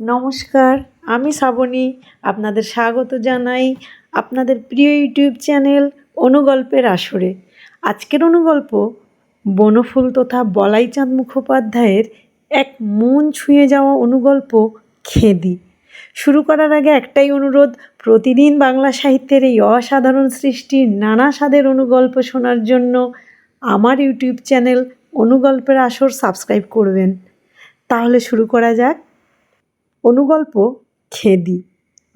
নমস্কার, আমি শ্রাবণী। আপনাদের স্বাগত জানাই আপনাদের প্রিয় ইউটিউব চ্যানেল অনুগল্পের আসরে। আজকের অনুগল্প, বনফুল তথা বলাইচাঁদ মুখোপাধ্যায়ের এক মন ছুঁয়ে যাওয়া অনুগল্প, খেদি। শুরু করার আগে একটাই অনুরোধ, প্রতিদিন বাংলা সাহিত্যের এই অসাধারণ সৃষ্টির নানা স্বাদের অনুগল্প শোনার জন্য আমার ইউটিউব চ্যানেল অনুগল্পের আসর সাবস্ক্রাইব করবেন। তাহলে শুরু করা যাক। অনুগল্প খেদি।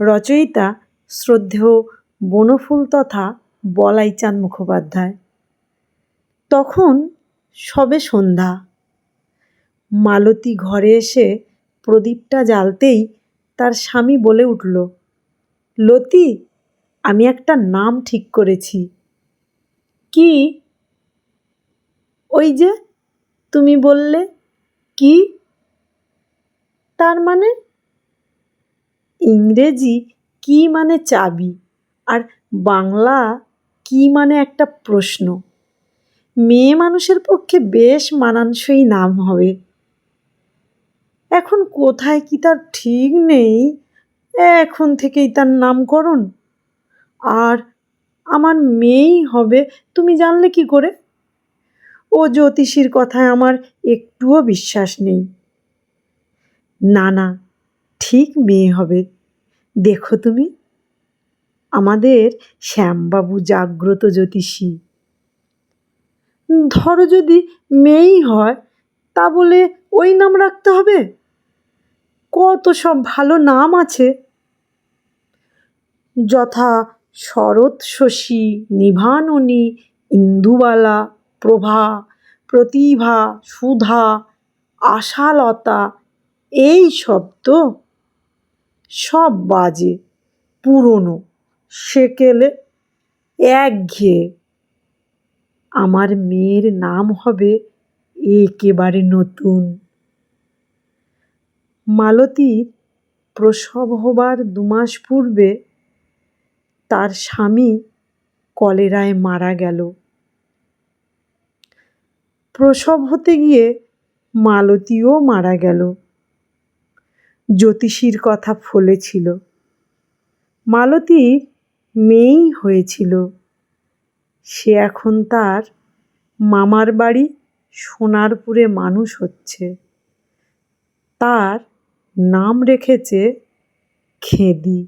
রচয়িতা শ্রদ্ধেয় বনফুল তথা বলাইচাঁদ মুখোপাধ্যায়। তখন সবে সন্ধ্যা। মালতী ঘরে এসে প্রদীপটা জ্বালতেই তার স্বামী বলে উঠল, লতি, আমি একটা নাম ঠিক করেছি। কি? ওই যে তুমি বললে, কি? তার মানে ইংরেজি কি মানে চাবি? আর বাংলা কি মানে একটা প্রশ্ন? মেয়ে মানুষের পক্ষে বেশ মানানসই নাম হবে। এখন কোথায় কি তার ঠিক নেই, এখন থেকেই তার নামকরণ? আর আমার মেয়েই হবে, তুমি জানলে কি করে? ও জ্যোতিষীর কথায় আমার একটুও বিশ্বাস নেই। না না ঠিক মেয়ে হবে। দেখো তুমি। আমাদের শ্যামবাবু জাগ্রত জ্যোতিষী। ধরো যদি মেয়েই হয়, তা বলে ওই নাম রাখতে হবে? কত সব ভালো নাম আছে। যথা শরৎ শশী, নিভাননী, ইন্দুবালা, প্রভা, প্রতিভা, সুধা, আশালতা, এই সব তো সব বাজে, পুরনো, সেকেলে একঘেয়ে। আমার মেয়ের নাম হবে একেবারে নতুন। মালতীর প্রসব হবার দুমাস পূর্বে তার স্বামী কলেরায় মারা গেল। প্রসব হতে গিয়ে মালতীও মারা গেল। জ্যোতিষীর কথা ফলেছিল। মালতীর মেয়েই হয়েছিল। সে এখন তার মামার বাড়ি সোনারপুরে মানুষ হচ্ছে। তার নাম রেখেছে খেদি।